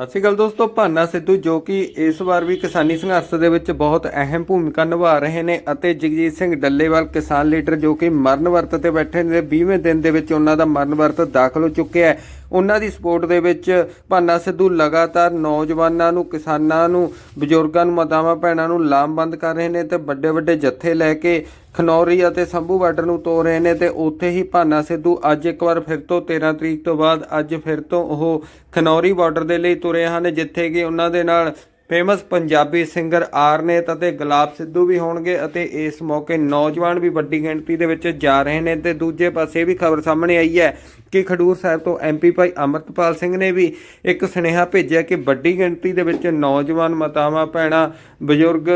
ਸਤਿ ਸ਼੍ਰੀ ਅਕਾਲ ਦੋਸਤੋ, ਭਾਨਾ ਸਿੱਧੂ ਜੋ ਕਿ ਇਸ ਵਾਰ ਵੀ ਕਿਸਾਨੀ ਸੰਘਰਸ਼ ਦੇ ਵਿੱਚ ਬਹੁਤ ਅਹਿਮ ਭੂਮਿਕਾ ਨਿਭਾ ਰਹੇ ਨੇ ਅਤੇ ਜਗਜੀਤ ਸਿੰਘ ਡੱਲੇਵਾਲ ਕਿਸਾਨ ਲੀਡਰ ਜੋ ਕਿ ਮਰਨ ਵਰਤ ਤੇ ਬੈਠੇ ਨੇ 20ਵੇਂ ਦਿਨ ਦੇ ਵਿੱਚ ਉਹਨਾਂ ਦਾ ਮਰਨ ਵਰਤ ਦਾਖਲ ਹੋ ਚੁੱਕਿਆ ਹੈ। ਉਹਨਾਂ ਦੀ ਸਪੋਰਟ ਦੇ ਵਿੱਚ ਭਾਨਾ ਸਿੱਧੂ ਲਗਾਤਾਰ ਨੌਜਵਾਨਾਂ ਨੂੰ, ਕਿਸਾਨਾਂ ਨੂੰ, ਬਜ਼ੁਰਗਾਂ ਨੂੰ, ਮਾਤਾਵਾਂ, ਭੈਣਾਂ ਨੂੰ ਲਾਮਬੰਦ ਕਰ ਰਹੇ ਨੇ ਤੇ ਵੱਡੇ ਵੱਡੇ ਜੱਥੇ ਲੈ ਕੇ ਖਨੌਰੀ ਅਤੇ ਸੰਭੂ ਬਾਰਡਰ ਨੂੰ ਤੋਰ ਰਹੇ ਨੇ ਤੇ ਉੱਥੇ ਹੀ ਭਾਨਾ ਸਿੱਧੂ ਅੱਜ ਇੱਕ ਵਾਰ ਫਿਰ ਤੋਂ 13 ਤਰੀਕ ਤੋਂ ਬਾਅਦ ਅੱਜ ਫਿਰ ਤੋਂ ਉਹ ਖਨੌਰੀ ਬਾਰਡਰ ਦੇ ਲਈ ਤੁਰੇ ਹਨ, ਜਿੱਥੇ ਕਿ ਉਹਨਾਂ ਦੇ ਨਾਲ ਫੇਮਸ ਪੰਜਾਬੀ ਸਿੰਗਰ ਆਰਨੇਤ ਅਤੇ ਗੁਲਾਬ ਸਿੱਧੂ ਵੀ ਹੋਣਗੇ ਅਤੇ ਇਸ ਮੌਕੇ ਨੌਜਵਾਨ ਵੀ ਵੱਡੀ ਗਿਣਤੀ ਦੇ ਵਿੱਚ ਜਾ ਰਹੇ ਨੇ ਤੇ ਦੂਜੇ ਪਾਸੇ ਇਹ ਵੀ ਖਬਰ ਸਾਹਮਣੇ ਆਈ ਹੈ ਕਿ ਖਡੂਰ ਸਾਹਿਬ ਤੋਂ ਐਮਪੀ ਭਾਈ ਅਮਰਤਪਾਲ ਸਿੰਘ ਨੇ ਵੀ ਇੱਕ ਸੁਨੇਹਾ ਭੇਜਿਆ ਕਿ ਵੱਡੀ ਗਿਣਤੀ ਦੇ ਵਿੱਚ ਨੌਜਵਾਨ ਮਾਤਾਵਾਂ, ਭੈਣਾਂ, ਬਜ਼ੁਰਗ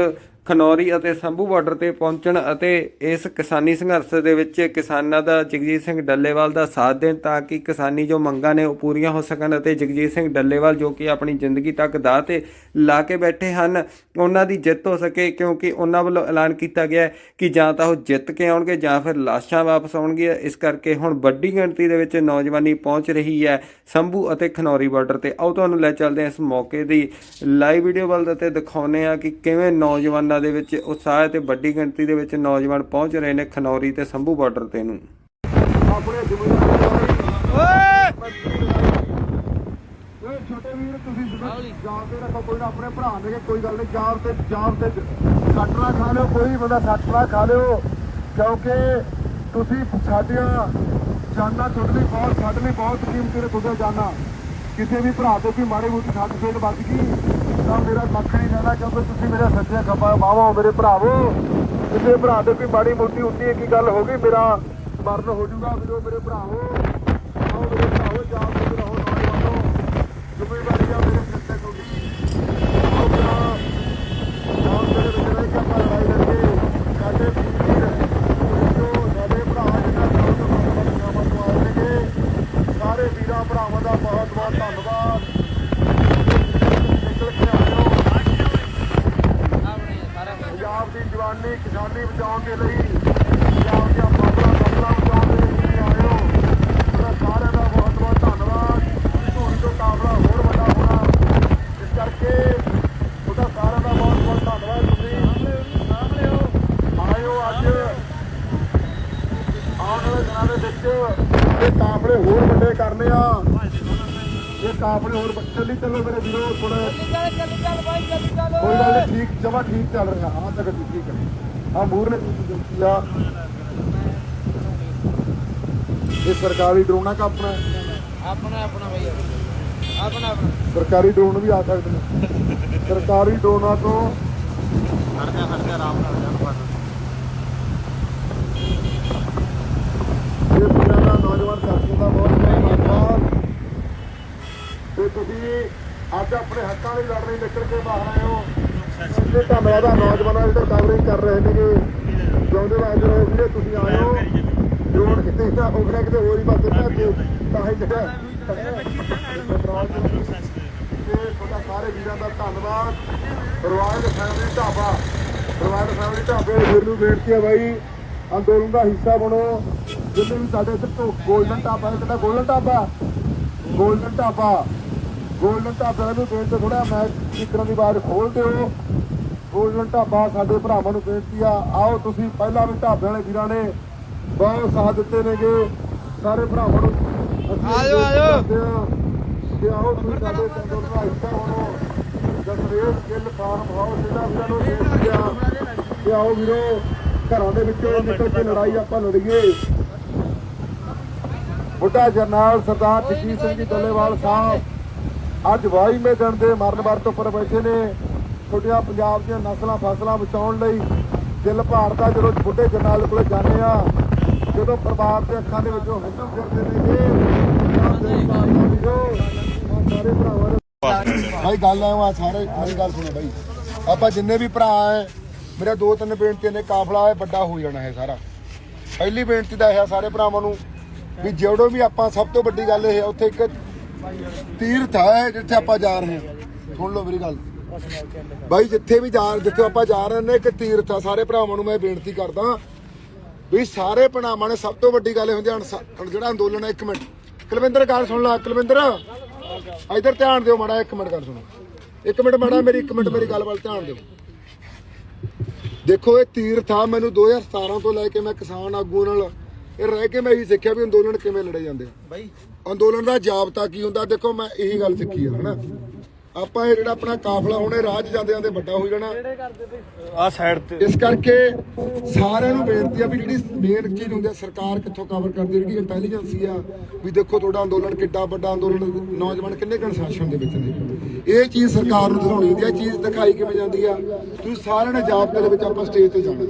ਖਨੌਰੀ ਅਤੇ ਸੰਭੂ ਬਾਰਡਰ ਤੇ ਪਹੁੰਚਣ ਅਤੇ ਇਸ ਕਿਸਾਨੀ ਸੰਘਰਸ਼ ਦੇ ਵਿੱਚ ਕਿਸਾਨਾਂ ਦਾ ਜਗਜੀਤ ਸਿੰਘ ਡੱਲੇਵਾਲ ਦਾ ਸਾਥ ਦੇਣ ਤਾਂ ਕਿ ਕਿਸਾਨੀ ਜੋ ਮੰਗਾਂ ਨੇ ਉਹ ਪੂਰੀਆਂ ਹੋ ਸਕਣ ਅਤੇ ਜਗਜੀਤ ਸਿੰਘ ਡੱਲੇਵਾਲ ਜੋ ਕਿ ਆਪਣੀ ਜ਼ਿੰਦਗੀ ਤੱਕ ਦਾਅ ਤੇ ਲਾ ਕੇ ਬੈਠੇ ਹਨ, ਉਹਨਾਂ ਦੀ ਜਿੱਤ ਹੋ ਸਕੇ ਕਿਉਂਕਿ ਉਹਨਾਂ ਵੱਲੋਂ ਐਲਾਨ ਕੀਤਾ ਗਿਆ ਕਿ ਜਾਂ ਤਾਂ ਉਹ ਜਿੱਤ ਕੇ ਆਉਣਗੇ ਜਾਂ ਫਿਰ ਲਾਸ਼ਾਂ ਵਾਪਸ ਆਉਣਗੀਆਂ। ਇਸ ਕਰਕੇ ਹੁਣ ਵੱਡੀ ਗਿਣਤੀ ਦੇ ਵਿੱਚ ਨੌਜਵਾਨੀ ਪਹੁੰਚ ਰਹੀ ਹੈ ਸੰਭੂ ਅਤੇ ਖਨੌਰੀ ਬਾਰਡਰ ਤੇ। ਆਓ ਤੁਹਾਨੂੰ ਲੈ ਚੱਲਦੇ ਹਾਂ ਇਸ ਮੌਕੇ ਦੀ ਲਾਈਵ ਵੀਡੀਓ ਵੱਲ ਤੇ ਦਿਖਾਉਂਦੇ ਆ ਕਿ ਕਿਵੇਂ ਨੌਜਵਾਨਾਂ ਦੇ ਵਿੱਚ ਉਤਸ਼ਾਹ ਤੇ ਵੱਡੀ ਗਿਣਤੀ ਦੇ ਵਿੱਚ ਨੌਜਵਾਨ ਪਹੁੰਚ ਰਹੇ ਨੇ ਖਨੌਰੀ ਤੇ ਸੰਭੂ ਬਾਰਡਰ ਤੇ ਨੂੰ। ਆਪਣੇ ਜ਼ਿੰਮੇਵਾਰੀ ਓਏ! ਛੋਟੇ ਵੀਰ ਤੁਸੀਂ ਜਦੋਂ ਜਾਨ ਤੇ ਰੱਖੋ ਕੋਈ ਨਾ ਆਪਣੇ ਭਰਾ ਨੇ ਕੋਈ ਗੱਲ ਨਹੀਂ। ਜਾਨ ਤੇ ਜਾਨ ਤੇ ਸੱਟ ਨਾ ਖਾ ਲਿਓ ਕੋਈ ਬੰਦਾ ਸੱਟ ਨਾ ਖਾ ਲਿਓ। ਕਿਉਂਕਿ ਤੁਸੀਂ ਸਾਡੀਆਂ ਜਾਨਾਂ ਤੁਹਾਡੇ ਲਈ ਬਹੁਤ ਸਾਡੇ ਲਈ ਬਹੁਤ ਕੀਮਤੀ ਨੇ ਤੁਹਾਡੀਆਂ ਜਾਨਾਂ। ਕਿਸੇ ਵੀ ਭਰਾ ਤੇ ਕੋਈ ਮਾੜੀ ਮੋਟੀ ਸੱਟ ਫੇਟ ਵੱਜ ਗਈ। ਤਾਂ ਮੇਰਾ ਕੱਖ ਨਹੀਂ ਰਹਿਣਾ ਕਿਉਂਕਿ ਤੁਸੀਂ ਮੇਰੇ ਸੱਜੇ ਖੱਬਾ ਬਾਵਾ ਮੇਰੇ ਭਰਾਵੋ। ਕਿਸੇ ਭਰਾ ਤੇ ਕੋਈ ਮਾੜੀ ਮੋਟੀ ਉੱਤੀ ਕੀ ਗੱਲ ਹੋ ਗਈ, ਮੇਰਾ ਮਰਨ ਹੋ ਜਾਊਗਾ ਵੀਰੋ, ਮੇਰੇ ਭਰਾਵੋ। ਆਓ ਮੇਰੇ ਭਰਾਵੋ ਜਾਨ ਤੇ ਰਹੋ ਨੌਜਵਾਨੋ ਜ਼ਿੰਮੇਵਾਰੀ ਆ ਮੇਰੇ ਸਿਰ ਤੇ ਕੋਈ ਆਓ ਭਰਾ ਜਾਨ ਦੇ ਵਿੱਚ ਰਹਿ ਆਪਾਂ ਲੜਾਈ ਲੜੀਏ ਸਾਡੇ ਵੀਰ ਜੋ ਸਾਡੇ ਭਰਾ ਜਿਹਨਾਂ ਤੋਂ ਤੋਂ ਤੋਂ ਆਉਣਗੇ ਸਾਰੇ ਵੀਰਾਂ ਭਰਾਵਾਂ ਦਾ ਬਹੁਤ ਬਹੁਤ ਧੰਨਵਾਦ ਨਿਕਲ ਕੇ ਆਇਓ ਪੰਜਾਬ ਦੀ ਜਵਾਨੀ ਕਿਸਾਨੀ ਬਚਾਉਣ ਦੇ ਲਈ ਪੰਜਾਬ ਦੀਆਂ ਫਸਲਾਂ ਫਸਲਾਂ ਬਚਾਉਣ ਦੇ ਲਈ ਤੁਸੀਂ ਆਇਓ ਉਹਨਾਂ ਸਾਰਿਆਂ ਦਾ ਬਹੁਤ ਬਹੁਤ ਧੰਨਵਾਦ ਧੂਰੀ ਤੋਂ ਕਾਫਲਾ ਹੋਰ ਵੱਡਾ ਹੋਣਾ ਇਸ ਕਰਕੇ ਉਹਦਾ ਸਾਰਿਆਂ ਦਾ ਬਹੁਤ ਬਹੁਤ ਧੰਨਵਾਦ ਤੁਸੀਂ ਆਇਓ ਅੱਜ ਆਉਣ ਵਾਲੇ ਇਹ ਕਾਫਲੇ ਹੋਰ ਵੱਡੇ ਕਰਨੇ ਆ। ਇਹ ਕਾਫਲੇ ਹੋਰ ਚੱਲੀ ਚੱਲੋ ਮੇਰੇ ਵੀਰੋ ਥੋੜਾ ਕੋਈ ਗੱਲ ਨਹੀਂ ਠੀਕ ਜਮਾ ਠੀਕ ਚੱਲ ਰਿਹਾ। ਹਾਂ ਤੱਕ ਠੀਕ ਹੈ। ਹਾਂ ਮੂਰ ਨੇ ਲਿਆ ਇਹ ਸਰਕਾਰੀ ਡਰੋਨਾ ਕਾ ਆਪਣਾ? ਆਪਣਾ ਆਪਣਾ ਭਾਈ ਆਪਣਾ। ਆਪਣਾ ਸਰਕਾਰੀ ਡਰੋਨ ਵੀ ਆ ਸਕਦੇ ਨੇ। ਸਰਕਾਰੀ ਡਰੋਨਾਂ ਤੋਂ ਖਰਚਾ ਖਰਚਾ ਆਰਾਮ ਨਾਲ ਜਾਨ ਪਾ ਇਹ ਵੀਰਾਂ ਦਾ ਨੌਜਵਾਨ ਸਾਥੀਆਂ ਦਾ ਬਹੁਤ ਬਹੁਤ ਧੰਨਵਾਦ। ਤੇ ਤੁਸੀਂ ਅੱਜ ਆਪਣੇ ਹੱਕਾਂ ਲਈ ਲੜ ਨਿਕਲ ਕੇ ਬਾਹਰ ਆਏ ਹੋ। ਤੇ ਧੰਨਵਾਦ ਆ ਨੌਜਵਾਨਾਂ ਜਿਹੜੇ ਕਵਰਿੰਗ ਕਰ ਰਹੇ ਨੇਗੇ। ਜਿਉਂਦੇ ਵਾਜਰ ਹੋ ਵੀਰੇ ਤੁਸੀਂ ਆਏ ਹੋ। ਡਰੋਨ ਕਿਤੇ ਨਾ ਹੋ ਗਿਆ ਕਿਤੇ ਹੋਰ ਹੀ ਪਾਸੇ ਭੱਜੇ ਤਾਂ ਹੀ ਜਿਹੜਾ ਤੇ ਤੁਹਾਡਾ ਸਾਰੇ ਵੀਰਾਂ ਦਾ ਧੰਨਵਾਦ। Royal family Dhaba. Royal family ਢਾਬੇ ਵੀਰ ਨੂੰ ਬੇਨਤੀ ਹੈ ਬਾਈ ਅੰਦੋਲਨ ਦਾ ਹਿੱਸਾ ਬਣੋ। ਵੀ ਸਾਡੇ ਇੱਧਰ ਤੋਂ ਗੋਲਡਨ ਢਾਬਾ ਹੈ ਕਿਹੜਾ golden Dhaba? Golden Dhaba. Golden Dhaba ਨੂੰ ਬੇਨਤੀ ਥੋੜਾ ਮੈਂ ਸਪੀਕਰਾਂ ਦੀ ਆਵਾਜ਼ ਖੋਲ ਦਿਓ। ਗੋਲਡਨ ਢਾਬਾ ਸਾਡੇ ਭਰਾਵਾਂ ਨੂੰ ਬੇਨਤੀ ਆ ਆਓ ਤੁਸੀਂ ਪਹਿਲਾਂ ਵੀ ਢਾਬੇ ਵਾਲੇ ਵੀਰਾਂ ਨੇ ਬਹੁਤ ਸਾਥ ਦਿੱਤੇ ਨੇਗੇ। ਸਾਰੇ ਭਰਾਵਾਂ ਨੂੰ ਆਜੋ, ਆਜੋ। ਕਿ ਆਓ ਤੁਸੀਂ ਸਾਡੇ ਅੰਦੋਲਨ ਦਾ ਹਿੱਸਾ ਬਣੋ। ਜਸਰੇਲ ਗਿੱਲ ਫਾਰਮ ਹਾਊਸ ਜਿਹੜਾ ਵੀਰਾਂ ਨੂੰ ਬੇਨਤੀ ਆ। ਕਿ ਆਓ ਵੀਰੋ ਘਰਾਂ ਦੇ ਵਿੱਚੋਂ ਨਿਕਲ ਕੇ ਲੜਾਈ ਆਪਾਂ ਲੜੀਏ। ਬੁੱਢਾ ਜਰਨੈਲ ਸਰਦਾਰ ਜਗਜੀਤ ਸਿੰਘ ਜੀ ਡੱਲੇਵਾਲ ਸਾਹਿਬ ਅੱਜ 22ਵੇਂ ਦਿਨ ਦੇ ਮਰਨ ਵਰਤ ਉੱਪਰ ਬੈਠੇ ਨੇ। ਛੋਟੀਆਂ ਪੰਜਾਬ ਦੀਆਂ ਨਸਲਾਂ ਫਸਲਾਂ ਬਚਾਉਣ ਲਈ ਦਿਲ ਭਾਰਦਾ ਜਦੋਂ ਬੁੱਢੇ ਜਰਨੈਲ ਕੋਲੇ ਜਾਂਦੇ ਆ ਜਦੋਂ ਪਰਿਵਾਰ ਦੇ ਅੱਖਾਂ ਦੇ ਵਿੱਚੋਂ ਹੰਝੂ ਫਿਰਦੇ ਸਾਰੇ ਭਰਾਵਾਂ ਦੇ ਭਾਈ ਗੱਲ ਵਾ ਸਾਰੇ ਮੇਰੀ ਗੱਲ ਸੁਣੋ ਭਾਈ ਆਪਾਂ ਜਿੰਨੇ ਵੀ ਭਰਾ ਐ ਮੇਰਾ ਦੋ ਤਿੰਨ ਬੇਨਤੀਆਂ ਨੇ, ਕਾਫਲਾ ਹੈ ਵੱਡਾ ਹੋ ਜਾਣਾ ਹੈ ਸਾਰਾ। ਪਹਿਲੀ ਬੇਨਤੀ ਤਾਂ ਇਹ ਆ ਸਾਰੇ ਭਰਾਵਾਂ ਨੂੰ ਵੀ ਜਿਹੜੋ ਵੀ ਆਪਾਂ ਸਭ ਤੋਂ ਵੱਡੀ ਗੱਲ ਇਹ ਹੈ ਉੱਥੇ ਇੱਕ ਤੀਰਥ ਹੈ ਜਿੱਥੇ ਆਪਾਂ ਜਾ ਰਹੇ ਹਾਂ। ਸੁਣ ਲਓ ਮੇਰੀ ਗੱਲ। ਬਾਈ, ਜਿੱਥੇ ਵੀ ਜਾ ਜਿੱਥੇ ਆਪਾਂ ਜਾ ਰਹੇ ਨੇ, ਇੱਕ ਤੀਰਥ ਆ। ਸਾਰੇ ਭਰਾਵਾਂ ਨੂੰ ਮੈਂ ਬੇਨਤੀ ਕਰਦਾ ਵੀ ਸਾਰੇ ਭਰਾਵਾਂ ਨੇ ਸਭ ਤੋਂ ਵੱਡੀ ਗੱਲ ਇਹ ਹੁੰਦੀ ਹੈ ਜਿਹੜਾ ਅੰਦੋਲਨ ਹੈ ਇੱਕ ਮਿੰਟ। ਕੁਲਵਿੰਦਰ, ਗੱਲ ਸੁਣ ਲਾ, ਕੁਲਵਿੰਦਰ। ਇਧਰ ਧਿਆਨ ਦਿਓ ਮਾੜਾ, ਇੱਕ ਮਿੰਟ ਗੱਲ ਸੁਣੋ। ਇੱਕ ਮਿੰਟ ਮਾੜਾ, ਮੇਰੀ ਇੱਕ ਮਿੰਟ ਮੇਰੀ ਗੱਲ ਵੱਲ ਧਿਆਨ ਦਿਓ। ਦੇਖੋ ਇਹ ਤੀਰਥ ਆ ਮੈਨੂੰ 2017 ਤੋਂ ਲੈ ਕੇ ਮੈਂ ਕਿਸਾਨ ਆਗੂ ਨਾਲ ਇਹ ਰਹਿ ਕੇ ਮੈਂ ਇਹੀ ਸਿੱਖਿਆ ਵੀ ਅੰਦੋਲਨ ਕਿਵੇਂ ਲੜੇ ਜਾਂਦੇ ਆ। ਬਾਈ। ਅੰਦੋਲਨ ਦਾ ਜਾਬਤਾ ਕੀ ਹੁੰਦਾ? ਦੇਖੋ ਮੈਂ ਇਹੀ ਗੱਲ ਸਿੱਖੀ ਆ ਹਨਾ? ਆਪਾਂ ਇਹ ਜਿਹੜਾ ਆਪਣਾ ਕਾਫਲਾ ਹੁਣੇ ਰਾਹ 'ਚ ਜਾਂਦੇ ਜਾਂਦੇ ਵੱਡਾ ਹੋ ਜਾਣਾ। ਆ ਸਾਈਡ ਤੇ? ਇਸ ਕਰਕੇ ਸਾਰਿਆਂ ਨੂੰ ਬੇਨਤੀ ਆ ਵੀ ਜਿਹੜੀ ਮੇਨ ਚੀਜ਼ ਹੁੰਦੀ ਆ ਸਰਕਾਰ ਕਿੱਥੋਂ ਕਵਰ ਕਰਦੀ ਜਿਹੜੀ ਇੰਟੈਲੀਜੈਂਸੀ ਆ ਵੀ ਦੇਖੋ ਤੁਹਾਡਾ ਅੰਦੋਲਨ ਕਿੱਡਾ ਵੱਡਾ ਅੰਦੋਲਨ ਨੌਜਵਾਨ ਕਿੰਨੇ ਕਨਸੈਸ਼ਨ ਦੇ ਵਿੱਚ ਨੇ? ਇਹ ਚੀਜ਼ ਸਰਕਾਰ ਨੂੰ ਦਿਖਾਉਣੀ ਹੁੰਦੀ ਆ ਇਹ ਚੀਜ਼ ਦਿਖਾਈ ਕਿਵੇਂ ਜਾਂਦੀ ਆ? ਤੁਸੀਂ ਸਾਰਿਆਂ ਨੇ ਜਾਬਤੇ ਦੇ ਵਿੱਚ ਆਪਾਂ ਸਟੇਜ ਤੇ ਜਾਣਾ।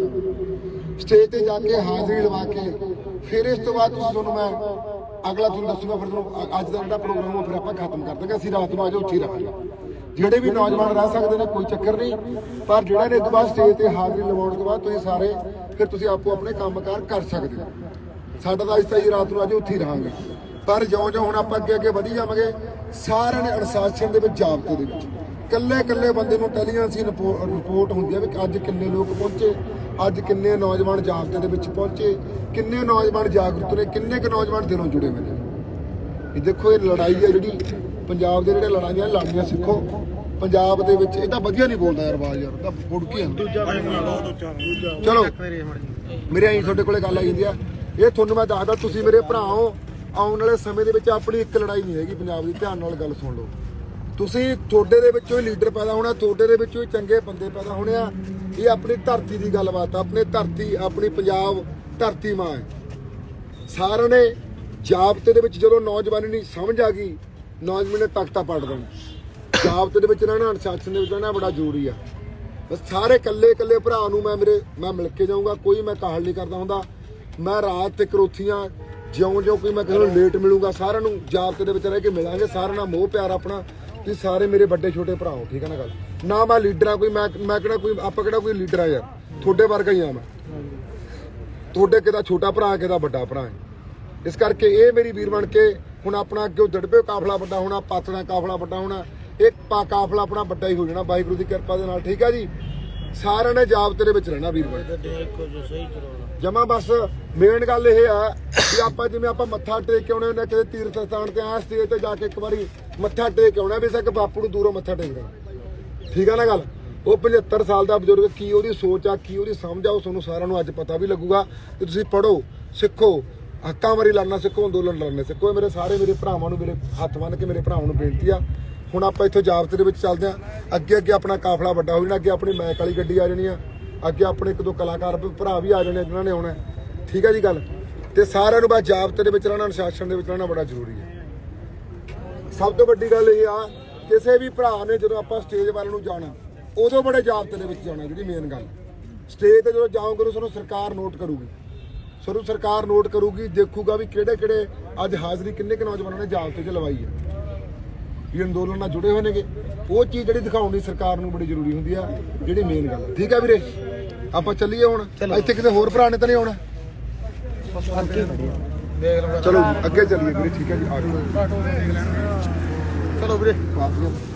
ਸਟੇਜ ਤੇ ਜਾ ਕੇ ਹਾਜ਼ਰੀ ਲਵਾ ਕੇ ਫਿਰ ਇਸ ਤੋਂ ਬਾਅਦ ਤੁਸੀਂ ਤੁਹਾਨੂੰ ਮੈਂ ਅਗਲਾ ਤੁਹਾਨੂੰ ਦੱਸੂਗਾ, ਫਿਰ ਤੁਹਾਨੂੰ ਅੱਜ ਦਾ ਜਿਹੜਾ ਪ੍ਰੋਗਰਾਮ ਆ, ਫਿਰ ਆਪਾਂ ਖਤਮ ਕਰ ਦਾਂਗੇ। ਅਸੀਂ ਰਾਤ ਨੂੰ ਆਜੋ ਉੱਥੇ ਹੀ ਰੱਖਾਂਗੇ ਜਿਹੜੇ ਵੀ ਨੌਜਵਾਨ ਰਹਿ ਸਕਦੇ ਨੇ, ਕੋਈ ਚੱਕਰ ਨਹੀਂ। ਪਰ ਜਿਹੜਾ ਨੇ ਇਸ ਤੋਂ ਬਾਅਦ ਸਟੇਜ ਤੇ ਹਾਜ਼ਰੀ ਲਵਾਉਣ ਤੋਂ ਬਾਅਦ ਤੁਸੀਂ ਸਾਰੇ ਫਿਰ ਤੁਸੀਂ ਆਪੋ ਆਪਣੇ ਕੰਮਕਾਰ ਕਰ ਸਕਦੇ ਹੋ। ਸਾਡਾ ਤਾਂ ਅੱਜ ਤਾਂ ਜੀ ਰਾਤ ਨੂੰ ਆਜੋ ਉੱਥੇ ਹੀ ਰਹਾਂਗੇ। ਪਰ ਜਿਉਂ ਜਿਉਂ ਹੁਣ ਆਪਾਂ ਅੱਗੇ ਅੱਗੇ ਵਧੀ ਜਾਵਾਂਗੇ ਸਾਰਿਆਂ ਨੇ ਅਨੁਸ਼ਾਸਨ ਦੇ ਵਿੱਚ ਜਾਬਤੇ ਦੇ ਵਿੱਚ। ਕੱਲੇ ਕੱਲੇ ਬੰਦੇ ਨੂੰ ਇੰਟੈਲੀਜੈਂਸੀ ਰਿਪੋਰਟ ਹੁੰਦੀ ਹੈ ਵੀ ਅੱਜ ਕਿੰਨੇ ਲੋਕ ਪਹੁੰਚੇ ਅੱਜ ਕਿੰਨੇ ਨੌਜਵਾਨ ਜਾਬਤੇ ਦੇ ਵਿੱਚ ਪਹੁੰਚੇ ਕਿੰਨੇ ਨੌਜਵਾਨ ਜਾਗਰੂਕ ਨੇ ਕਿੰਨੇ ਕੁ ਨੌਜਵਾਨ ਦਿਨੋਂ ਜੁੜੇ ਹੋਏ ਨੇ। ਇਹ ਦੇਖੋ ਇਹ ਲੜਾਈ ਹੈ ਜਿਹੜੀ ਪੰਜਾਬ ਦੇ ਜਿਹੜੇ ਲੜਾਈਆਂ ਲੜਨੀਆਂ ਸਿੱਖੋ। ਪੰਜਾਬ ਦੇ ਵਿੱਚ ਇਹ ਤਾਂ ਵਧੀਆ ਨਹੀਂ ਬੋਲਦਾ ਯਾਰ ਆਵਾਜ਼ ਯਾਰ ਤਾਂ ਫੁੜਕੀ ਦੂਜਾ ਚਲੋ ਮੇਰੇ ਆਈ ਤੁਹਾਡੇ ਕੋਲੇ ਗੱਲ ਆਈ ਜਾਂਦੀ ਆ। ਇਹ ਤੁਹਾਨੂੰ ਮੈਂ ਦੱਸਦਾ ਤੁਸੀਂ ਮੇਰੇ ਭਰਾ ਹੋ। ਆਉਣ ਵਾਲੇ ਸਮੇਂ ਦੇ ਵਿੱਚ ਆਪਣੀ ਇੱਕ ਲੜਾਈ ਨਹੀਂ ਹੈਗੀ ਪੰਜਾਬ ਦੀ, ਧਿਆਨ ਨਾਲ ਗੱਲ ਸੁਣ ਲਓ। ਤੁਸੀਂ ਤੁਹਾਡੇ ਦੇ ਵਿੱਚੋਂ ਹੀ ਲੀਡਰ ਪੈਦਾ ਹੋਣਾ, ਤੁਹਾਡੇ ਦੇ ਵਿੱਚੋਂ ਹੀ ਚੰਗੇ ਬੰਦੇ ਪੈਦਾ ਹੋਣੇ ਆ। ਇਹ ਆਪਣੀ ਧਰਤੀ ਦੀ ਗੱਲਬਾਤ ਆ, ਆਪਣੀ ਧਰਤੀ, ਆਪਣੀ ਪੰਜਾਬ ਧਰਤੀ ਮਾਂ ਹੈ। ਸਾਰਿਆਂ ਨੇ ਜਾਬਤੇ ਦੇ ਵਿੱਚ ਜਦੋਂ ਨੌਜਵਾਨੀ ਨਹੀਂ ਸਮਝ ਆ ਗਈ, ਨੌਜਵਾਨ ਨੇ ਤਖਤਾ ਪਲਟ ਦੇਣਾ ਜਾਬਤੇ ਦੇ ਵਿੱਚ ਰਹਿਣਾ, ਅਨੁਸ਼ਾਸਨ ਦੇ ਵਿੱਚ ਰਹਿਣਾ ਬੜਾ ਜ਼ਰੂਰੀ ਆ। ਬਸ ਸਾਰੇ ਇਕੱਲੇ ਇਕੱਲੇ ਭਰਾ ਨੂੰ ਮੈਂ ਮੇਰੇ, ਮੈਂ ਮਿਲ ਕੇ ਜਾਊਂਗਾ, ਕੋਈ ਮੈਂ ਕਾਹਲ ਨਹੀਂ ਕਰਦਾ ਹੁੰਦਾ। ਮੈਂ ਰਾਤ ਤੇ ਕਰੋਥੀਆਂ ਜਿਉਂ ਜਿਉਂ ਕੋਈ ਮੈਂ ਕਿਸੇ ਨੂੰ ਲੇਟ ਮਿਲੂਗਾ, ਸਾਰਿਆਂ ਨੂੰ ਜਾਬਤੇ ਦੇ ਵਿੱਚ ਰਹਿ ਕੇ ਮਿਲਾਂਗੇ, ਸਾਰਿਆਂ ਨਾਲ ਮੋਹ ਪਿਆਰ ਆਪਣਾ ਤੁਸੀਂ ਸਾਰੇ ਮੇਰੇ ਵੱਡੇ ਛੋਟੇ ਭਰਾ ਹੋ, ਠੀਕ ਹੈ ਨਾ ਗੱਲ? ਨਾ ਮੈਂ ਲੀਡਰ ਆ ਕੋਈ, ਮੈਂ ਮੈਂ ਕਿਹੜਾ ਕੋਈ, ਆਪਾਂ ਕਿਹੜਾ ਕੋਈ ਲੀਡਰ ਆ ਯਾਰ? ਤੁਹਾਡੇ ਵਰਗਾ ਹੀ ਆ ਮੈਂ। ਤੁਹਾਡੇ ਕਿਦਾ ਛੋਟਾ ਭਰਾ ਕਿਦਾ ਵੱਡਾ ਭਰਾ ਹੈ? ਇਸ ਕਰਕੇ ਇਹ ਮੇਰੀ ਵੀਰ ਬਣ ਕੇ ਹੁਣ ਆਪਣਾ ਅੱਗੇ ਦੜਪੇ ਕਾਫਲਾ ਵੱਡਾ ਹੋਣਾ ਪਾਤਣਾ ਕਾਫਲਾ ਵੱਡਾ ਹੋਣਾ ਇਹ ਪਾ ਕਾਫਲਾ ਆਪਣਾ ਵੱਡਾ ਹੀ ਹੋ ਜਾਣਾ, ਵਾਹਿਗੁਰੂ ਦੀ ਕਿਰਪਾ ਦੇ ਨਾਲ, ਠੀਕ ਆ ਜੀ? ਸਾਰਿਆਂ ਨੇ ਜਾਬਤੇ ਦੇ ਵਿੱਚ ਰਹਿਣਾ ਵੀਰ ਬਣ ਕੇ। ਦੇਖੋ ਜੋ, ਸਹੀ ਚਲਾਉਣਾ ਜਮਾ ਬਸ ਮੇਨ ਗੱਲ ਇਹ ਆ ਕਿ ਆਪਾਂ ਜਿਵੇਂ ਆਪਾਂ ਮੱਥਾ ਟੇਕ ਕੇ ਆਉਣੇ ਹੁੰਦੇ ਆ ਤੀਰਥ ਸਥਾਨ ਤੇ ਆ ਸਟੇਜ ਤੇ ਜਾ ਕੇ ਇੱਕ ਵਾਰੀ ਮੱਥਾ ਟੇਕ ਕੇ ਆਉਣਾ ਵੀ ਸਕ ਬਾਪੂ ਨੂੰ ਦੂਰੋਂ ਮੱਥਾ ਟੇਕਦਾ ਠੀਕ ਆ ਨਾ ਗੱਲ? ਉਹ 75 ਸਾਲ ਦਾ ਬਜ਼ੁਰਗ, ਕੀ ਉਹਦੀ ਸੋਚ ਆ, ਕੀ ਉਹਦੀ ਸਮਝ ਆ, ਉਹ ਤੁਹਾਨੂੰ ਸਾਰਿਆਂ ਨੂੰ ਅੱਜ ਪਤਾ ਵੀ ਲੱਗੂਗਾ। ਕਿ ਤੁਸੀਂ ਪੜੋ ਸਿੱਖੋ, ਹੱਕਾਂ ਵਾਰੀ ਲੜਨਾ ਸਿੱਖੋ, ਅੰਦੋਲਨ ਲੜਨੇ ਸਿੱਖੋ। ਮੇਰੇ ਸਾਰੇ ਮੇਰੇ ਭਰਾਵਾਂ ਨੂੰ ਮੇਰੇ ਹੱਥ ਬੰਨ ਕੇ ਮੇਰੇ ਭਰਾਵਾਂ ਨੂੰ ਬੇਨਤੀ ਆ। ਹੁਣ ਆਪਾਂ ਇੱਥੋਂ ਜਾਬਤੇ ਦੇ ਵਿੱਚ ਚੱਲਦੇ ਆ। ਅੱਗੇ ਅੱਗੇ ਆਪਣਾ ਕਾਫਲਾ ਵੱਡਾ ਹੋ ਜਾਣਾ, ਅੱਗੇ ਆਪਣੀ ਮੈਕ ਵਾਲੀ ਗੱਡੀ ਆ ਜਾਣੀ ਆ। ਅੱਗੇ ਆਪਣੇ ਇੱਕ ਦੋ ਕਲਾਕਾਰ ਭਰਾ ਵੀ ਆ ਜਾਣੇ ਆ ਜਿਨ੍ਹਾਂ ਨੇ ਆਉਣਾ ਠੀਕ ਹੈ ਜੀ ਗੱਲ। ਤੇ ਸਾਰਿਆਂ ਨੂੰ ਬਸ ਜਾਬਤੇ ਦੇ ਵਿੱਚ ਰਹਿਣਾ, ਅਨੁਸ਼ਾਸਨ ਦੇ ਵਿੱਚ ਰਹਿਣਾ ਬੜਾ ਜ਼ਰੂਰੀ ਹੈ। ਸਭ ਤੋਂ ਵੱਡੀ ਗੱਲ ਇਹ ਆ, ਕਿਸੇ ਵੀ ਭਰਾ ਨੇ ਜਦੋਂ ਆਪਾਂ ਸਟੇਜ ਵੱਲ ਨੂੰ ਜਾਣਾ, ਉਦੋਂ ਬੜੇ ਜਾਬਤੇ ਦੇ ਵਿੱਚ ਜਾਣਾ ਜਿਹੜੀ ਮੇਨ ਗੱਲ। ਸਟੇਜ ਤੇ ਜਦੋਂ ਜਾਓਗੇ ਤੁਹਾਨੂੰ ਸਰਕਾਰ ਨੋਟ ਕਰੂਗੀ। ਤੁਹਾਨੂੰ ਸਰਕਾਰ ਨੋਟ ਕਰੂਗੀ, ਦੇਖੂਗਾ ਵੀ ਕਿਹੜੇ ਕਿਹੜੇ ਅੱਜ ਹਾਜ਼ਰੀ ਕਿੰਨੇ ਕੁ ਨੌਜਵਾਨਾਂ ਨੇ ਜਾਬਤੇ 'ਚ ਲਵਾਈ ਹੈ। ਵੀ ਅੰਦੋਲਨ ਨਾਲ ਜੁੜੇ ਹੋਏ ਨੇਗੇ। ਉਹ ਚੀਜ਼ ਜਿਹੜੀ ਦਿਖਾਉਣੀ ਸਰਕਾਰ ਨੂੰ ਬੜੀ ਜ਼ਰੂਰੀ ਹੁੰਦੀ ਆ ਜਿਹੜੀ ਮੇਨ ਗੱਲ ਆ। ਠੀਕ ਆ ਵੀਰੇ? ਆਪਾਂ ਚੱਲੀਏ ਹੁਣ। ਇੱਥੇ ਕਿਤੇ ਹੋਰ ਭਰਾ ਨੇ ਤਾਂ ਨਹੀਂ ਆਉਣਾ? ਚਲੋ ਅੱਗੇ ਚੱਲੀਏ ਵੀਰੇ ਠੀਕ ਹੈ ਜੀ ਆ ਜਾਓ। ਚਲੋ ਵੀਰੇ। ਵਾਪਸ